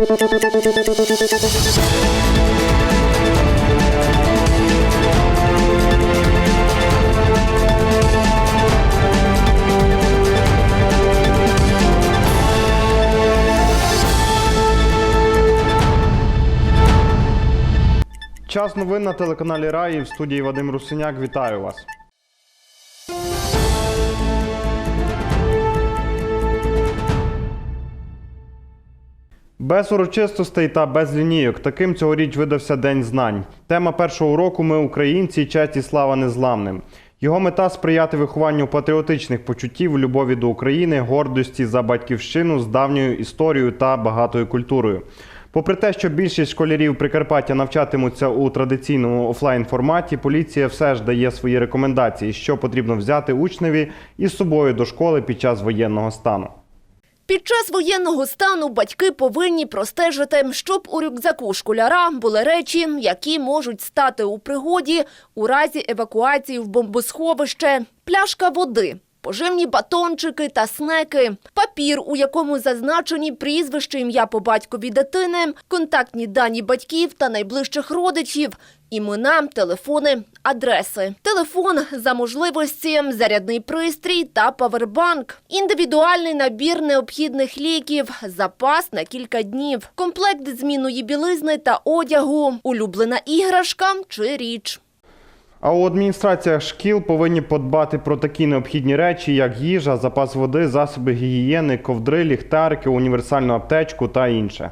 Час новин на телеканалі Раї в студії Вадим Русиняк. Вітаю вас. Без урочистостей та без лінійок. Таким цьогоріч видався День знань. Тема першого уроку Ми українці, честь і слава незламним. Його мета сприяти вихованню патріотичних почуттів, любові до України, гордості за батьківщину з давньою історією та багатою культурою. Попри те, що більшість школярів Прикарпаття навчатимуться у традиційному офлайн форматі, поліція все ж дає свої рекомендації, що потрібно взяти учневі із собою до школи під час воєнного стану. Під час воєнного стану батьки повинні простежити, щоб у рюкзаку школяра були речі, які можуть стати у пригоді у разі евакуації в бомбосховище, пляшка води, поживні батончики та снеки, папір, у якому зазначені прізвище, ім'я по батькові дитини, контактні дані батьків та найближчих родичів, імена, телефони, адреси. Телефон за можливості, зарядний пристрій та павербанк. Індивідуальний набір необхідних ліків, запас на кілька днів, комплект зміної білизни та одягу, улюблена іграшка чи річ. А у адміністраціях шкіл повинні подбати про такі необхідні речі, як їжа, запас води, засоби гігієни, ковдри, ліхтарики, універсальну аптечку та інше.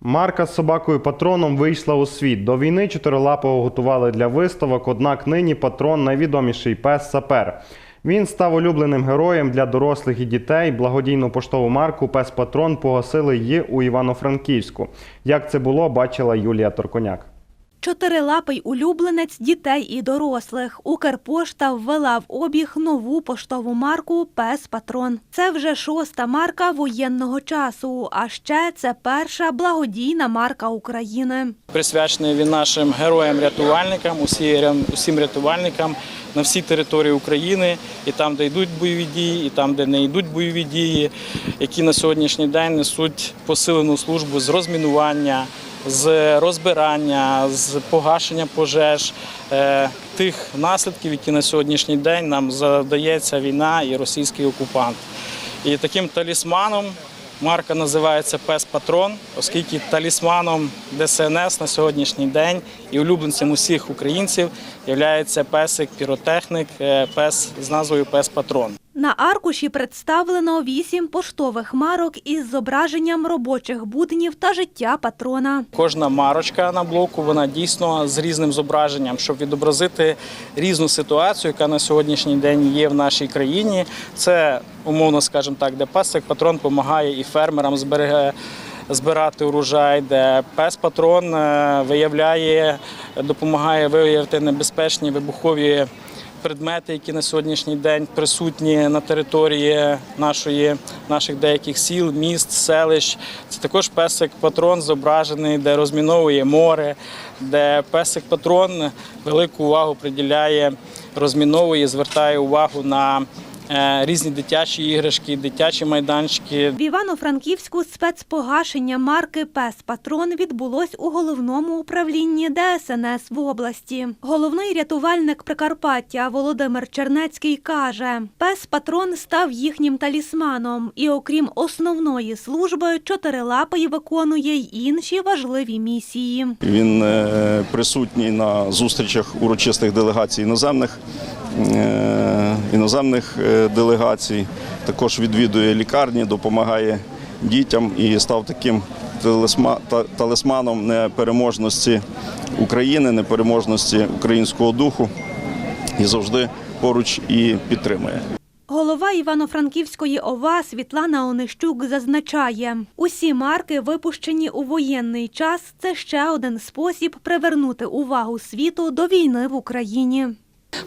Марка з собакою патроном вийшла у світ. До війни чотирилапого готували для виставок, однак нині патрон найвідоміший пес сапер. Він став улюбленим героєм для дорослих і дітей. Благодійну поштову марку Пес Патрон погасили її у Івано-Франківську. Як це було, бачила Юлія Торконяк. Чотирилапий улюбленець дітей і дорослих. Укрпошта ввела в обіг нову поштову марку Пес Патрон. Це вже шоста марка воєнного часу. А ще це перша благодійна марка України. присвячений він нашим героям-рятувальникам, усі- усім рятувальникам на всій території України, і там, де йдуть бойові дії, і там, де не йдуть бойові дії, які на сьогоднішній день несуть посилену службу з розмінування, з розбирання, з погашення пожеж, е, тих наслідків, які на сьогоднішній день нам завдається війна і російський окупант. І таким талісманом Марка називається Пес Патрон, оскільки талісманом ДСНС на сьогоднішній день і улюбленцем усіх українців є песик піротехник, е, пес з назвою Пес Патрон. На аркуші представлено вісім поштових марок із зображенням робочих буднів та життя патрона. Кожна марочка на блоку вона дійсно з різним зображенням, щоб відобразити різну ситуацію, яка на сьогоднішній день є в нашій країні. Це умовно, скажімо так, де песик патрон допомагає і фермерам збереге. Збирати урожай, де пес патрон е, виявляє, допомагає виявити небезпечні вибухові предмети, які на сьогоднішній день присутні на території нашої, наших деяких сіл, міст, селищ. Це також песик-патрон зображений, де розміновує море, де песик-патрон велику увагу приділяє, розміновує, звертає увагу на різні дитячі іграшки, дитячі майданчики, В Івано-Франківську спецпогашення марки Пес Патрон відбулось у головному управлінні ДСНС в області. Головний рятувальник Прикарпаття Володимир Чернецький каже: Пес Патрон став їхнім талісманом, і окрім основної служби, чотирилапий виконує й інші важливі місії. Він е, присутній на зустрічах урочистих делегацій іноземних е, іноземних е, делегацій. Також відвідує лікарні, допомагає дітям і став таким талисма- талисманом непереможності України, непереможності українського духу і завжди поруч і підтримує. Голова Івано-Франківської ОВА Світлана Онищук зазначає, усі марки, випущені у воєнний час, це ще один спосіб привернути увагу світу до війни в Україні.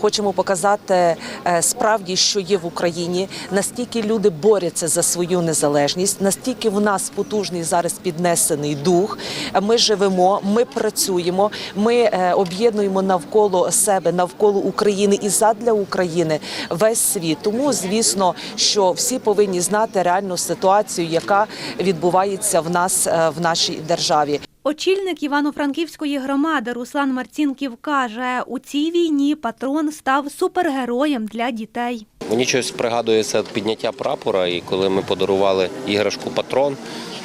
Хочемо показати е, справді, що є в Україні, настільки люди борються за свою незалежність, настільки в нас потужний зараз піднесений дух. Ми живемо, ми працюємо, ми е, об'єднуємо навколо себе, навколо України і задля України весь світ. Тому, звісно, що всі повинні знати реальну ситуацію, яка відбувається в нас е, в нашій державі. Очільник Івано-Франківської громади Руслан Марцінків каже, у цій війні патрон став супергероєм для дітей. Мені щось пригадується підняття прапора, і коли ми подарували іграшку патрон,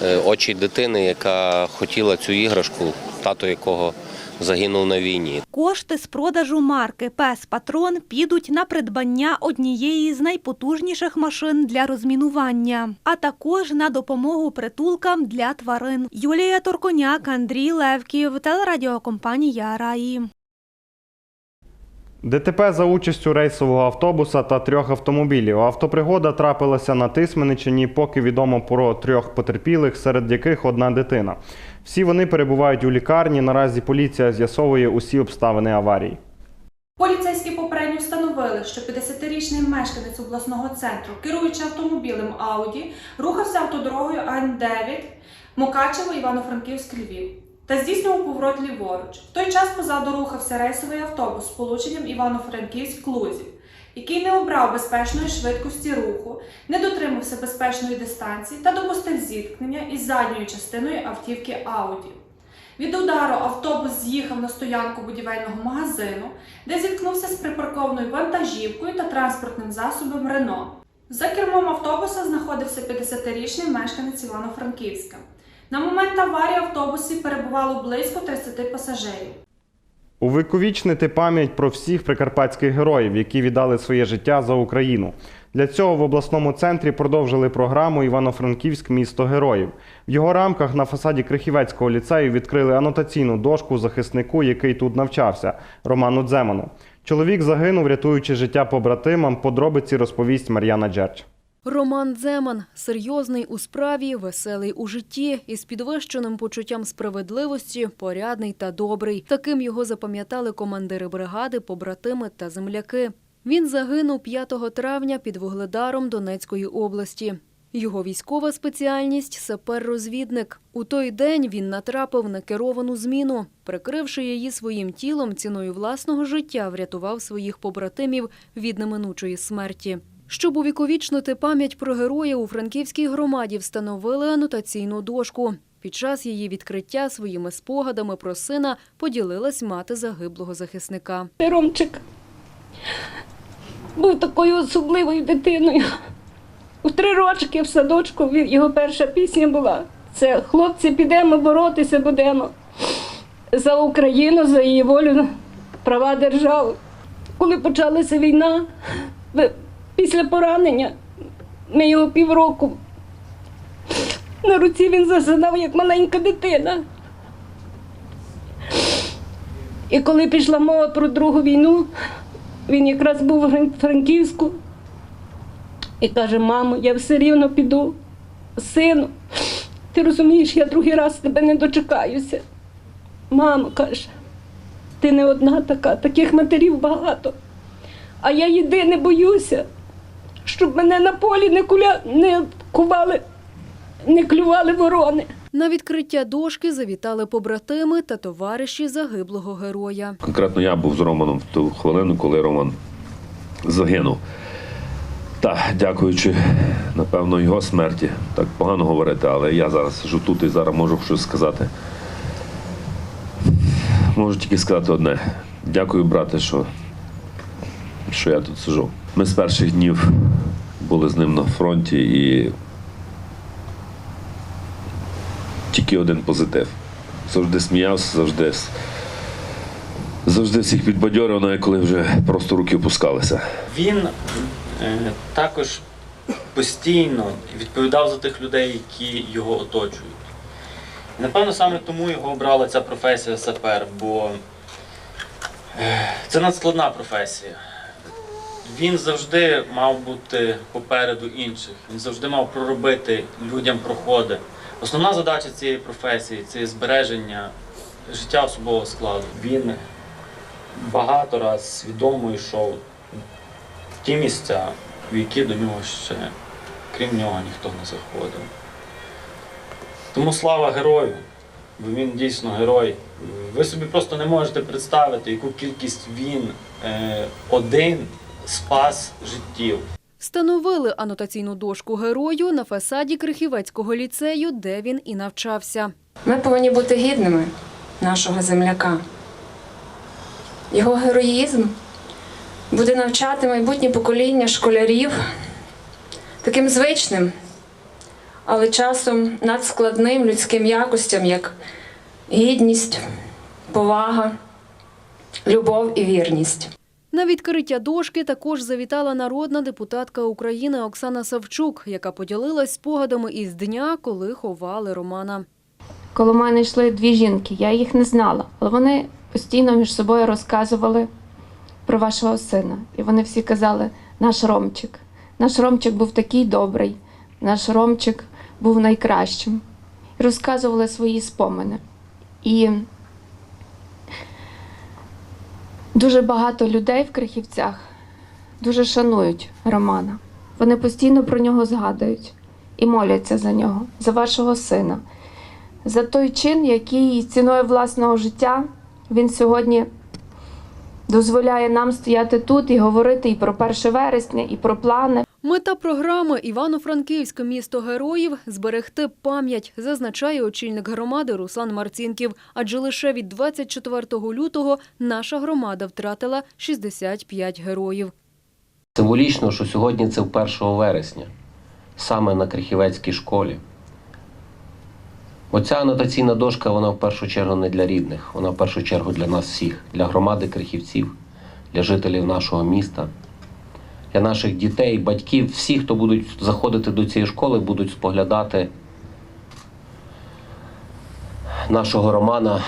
е, очі дитини, яка хотіла цю іграшку, тато якого загинув на війні. Кошти з продажу марки Пес Патрон підуть на придбання однієї з найпотужніших машин для розмінування, а також на допомогу притулкам для тварин. Юлія Торконяк, Андрій Левків, телерадіокомпанія Раї. ДТП за участю рейсового автобуса та трьох автомобілів. Автопригода трапилася на Тисменичині, поки відомо про трьох потерпілих, серед яких одна дитина. Всі вони перебувають у лікарні. Наразі поліція з'ясовує усі обставини аварії. Поліцейські попередньо встановили, що 50-річний мешканець обласного центру, керуючи автомобілем Ауді, рухався автодорогою Ан-9 Мукачево, Івано-Франківськ, Львів та здійснював поворот ліворуч. В той час позаду рухався рейсовий автобус з полученням Івано-Франківськ-Клузів, який не обрав безпечної швидкості руху, не дотримався безпечної дистанції та допустив зіткнення із задньою частиною автівки Ауді. Від удару автобус з'їхав на стоянку будівельного магазину, де зіткнувся з припаркованою вантажівкою та транспортним засобом Рено. За кермом автобуса знаходився 50-річний мешканець Івано-Франківська. На момент аварії автобусі перебувало близько 30 пасажирів. Увековічнити пам'ять про всіх прикарпатських героїв, які віддали своє життя за Україну. Для цього в обласному центрі продовжили програму Івано-Франківськ місто героїв. В його рамках на фасаді Крихівецького ліцею відкрили анотаційну дошку захиснику, який тут навчався Роману Дземану. Чоловік загинув, рятуючи життя побратимам. Подробиці розповість Мар'яна Джерч. Роман Дземан серйозний у справі, веселий у житті, із підвищеним почуттям справедливості, порядний та добрий. Таким його запам'ятали командири бригади, побратими та земляки. Він загинув 5 травня під Вугледаром Донецької області. Його військова спеціальність сапер-розвідник. У той день він натрапив на керовану зміну. Прикривши її своїм тілом, ціною власного життя врятував своїх побратимів від неминучої смерті. Щоб увіковічнити пам'ять про героя у франківській громаді, встановили анотаційну дошку. Під час її відкриття своїми спогадами про сина поділилась мати загиблого захисника. Ромчик був такою особливою дитиною. У три рочки в садочку його перша пісня була. Це хлопці, підемо боротися будемо за Україну, за її волю, права держави. Коли почалася війна, після поранення, ми його півроку на руці він засинав, як маленька дитина. І коли пішла мова про Другу війну, він якраз був Фран- Франківську і каже: мамо, я все рівно піду. Сину, ти розумієш, я другий раз тебе не дочекаюся. Мамо каже, ти не одна така, таких матерів багато. А я єдине боюся, щоб мене на полі не, куля... не кували, не клювали ворони. На відкриття дошки завітали побратими та товариші загиблого героя. Конкретно я був з Романом в ту хвилину, коли Роман загинув. Так, дякуючи, напевно, його смерті. Так погано говорити, але я зараз сижу тут і зараз можу щось сказати. Можу тільки сказати одне. Дякую, брате, що, що я тут сижу. Ми з перших днів були з ним на фронті і тільки один позитив. Завжди сміявся, завжди завжди всіх підбадьорив, навіть коли вже просто руки опускалися. Він е, також постійно відповідав за тих людей, які його оточують. Напевно, саме тому його обрала ця професія сапер, бо е, це надскладна професія. Він завжди мав бути попереду інших, він завжди мав проробити людям проходи. Основна задача цієї професії це збереження життя особового складу. Він багато раз свідомо йшов в ті місця, в які до нього ще, крім нього, ніхто не заходив. Тому слава герою, бо він дійсно герой. Ви собі просто не можете представити, яку кількість він е, один спас життів. Встановили анотаційну дошку герою на фасаді Крихівецького ліцею, де він і навчався. Ми повинні бути гідними нашого земляка. Його героїзм буде навчати майбутнє покоління школярів таким звичним, але часом надскладним людським якостям, як гідність, повага, любов і вірність. На відкриття дошки також завітала народна депутатка України Оксана Савчук, яка поділилась спогадами із дня, коли ховали Романа. Коло мене йшли дві жінки, я їх не знала, але вони постійно між собою розказували про вашого сина. І вони всі казали: наш Ромчик. Наш Ромчик був такий добрий, наш Ромчик був найкращим. І розказували свої спомини. І дуже багато людей в Крихівцях дуже шанують Романа. Вони постійно про нього згадують і моляться за нього, за вашого сина за той чин, який ціною власного життя він сьогодні дозволяє нам стояти тут і говорити і про 1 вересня, і про плани. Мета програми Івано-Франківське місто героїв зберегти пам'ять, зазначає очільник громади Руслан Марцінків. Адже лише від 24 лютого наша громада втратила 65 героїв. Символічно, що сьогодні це в 1 вересня, саме на Крихівецькій школі. Оця анотаційна дошка, вона в першу чергу не для рідних, вона в першу чергу для нас всіх, для громади крихівців, для жителів нашого міста, наших дітей, батьків, всіх, хто будуть заходити до цієї школи, будуть споглядати нашого Романа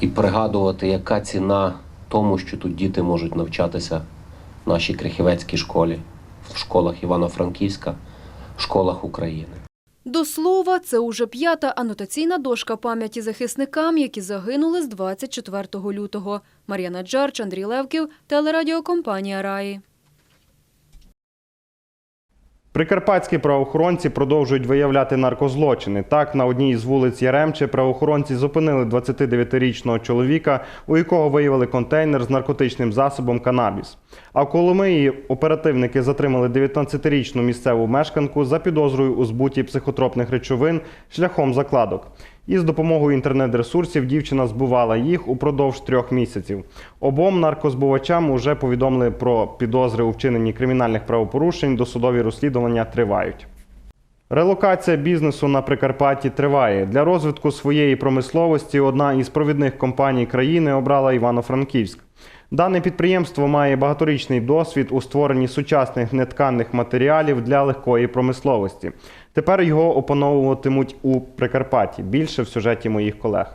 і пригадувати, яка ціна тому, що тут діти можуть навчатися в нашій Крихівецькій школі, в школах Івано-Франківська, в школах України. До слова, це уже п'ята анотаційна дошка пам'яті захисникам, які загинули з 24 лютого. Мар'яна Джарч, Андрій Левків, телерадіокомпанія Раї. Прикарпатські правоохоронці продовжують виявляти наркозлочини. Так, на одній із вулиць Яремче правоохоронці зупинили 29-річного чоловіка, у якого виявили контейнер з наркотичним засобом канабіс. А в Коломиї оперативники затримали 19-річну місцеву мешканку за підозрою у збуті психотропних речовин шляхом закладок. І з допомогою інтернет-ресурсів дівчина збувала їх упродовж трьох місяців. Обом наркозбувачам уже повідомили про підозри у вчиненні кримінальних правопорушень. Досудові розслідування тривають. Релокація бізнесу на Прикарпатті триває. Для розвитку своєї промисловості одна із провідних компаній країни обрала Івано-Франківськ. Дане підприємство має багаторічний досвід у створенні сучасних нетканих матеріалів для легкої промисловості. Тепер його опановуватимуть у Прикарпатті. Більше в сюжеті моїх колег.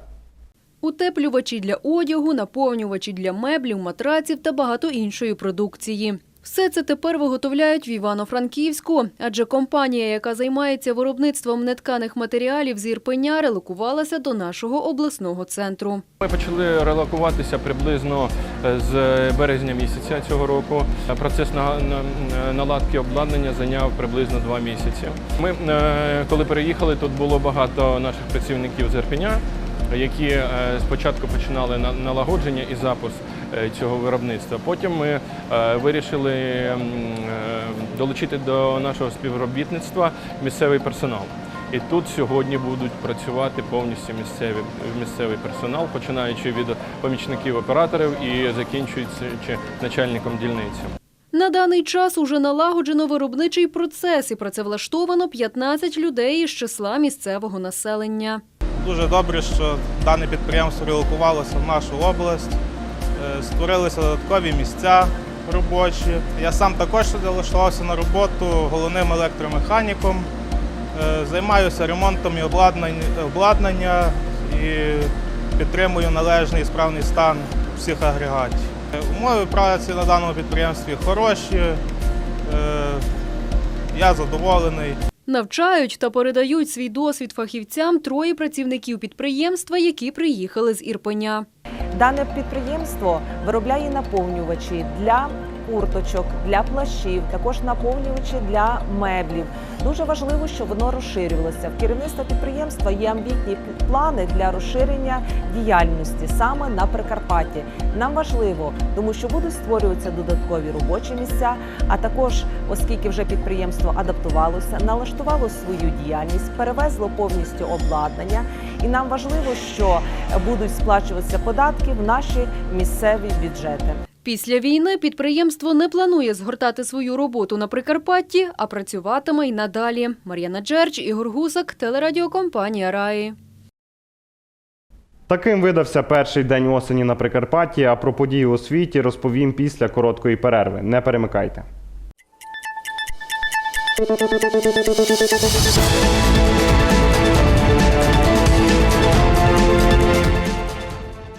Утеплювачі для одягу, наповнювачі для меблів, матраців та багато іншої продукції. Все це тепер виготовляють в Івано-Франківську, адже компанія, яка займається виробництвом нетканих матеріалів з Ірпеня, релокувалася до нашого обласного центру. Ми почали релокуватися приблизно е, з березня місяця цього року. Процес на- на- наладки обладнання зайняв приблизно два місяці. Ми, е, коли переїхали, тут було багато наших працівників з Ірпеня, які е, спочатку починали на- налагодження і запуск е, цього виробництва. Потім ми е, вирішили долучити до нашого співробітництва місцевий персонал. І тут сьогодні будуть працювати повністю місцеві, місцевий персонал, починаючи від помічників операторів і закінчуючи начальником дільниці. На даний час уже налагоджено виробничий процес і працевлаштовано 15 людей із числа місцевого населення. Дуже добре, що дане підприємство релокувалося в нашу область, Е, створилися додаткові місця робочі. Я сам також влаштувався на роботу головним електромеханіком. Е, Займаюся ремонтом і обладнання і підтримую належний і справний стан всіх агрегатів. Е, Умови праці на даному підприємстві хороші. Я задоволений. Навчають та передають свій досвід фахівцям троє працівників підприємства, які приїхали з Ірпеня. Дане підприємство виробляє наповнювачі для курточок, для плащів, також наповнювачі для меблів. Дуже важливо, щоб воно розширювалося. В керівництва підприємства є амбітні плани для розширення діяльності саме на Прикарпатті. Нам важливо, тому що будуть створюватися додаткові робочі місця. А також, оскільки вже підприємство адаптувалося, налаштувало свою діяльність, перевезло повністю обладнання, і нам важливо, що будуть сплачуватися податки в наші місцеві бюджети. Після війни підприємство не планує згортати свою роботу на Прикарпатті, а працюватиме й надалі. Мар'яна Джерч, Ігор Гусак, телерадіокомпанія Раї. Таким видався перший день осені на Прикарпатті. А про події у світі розповім після короткої перерви. Не перемикайте.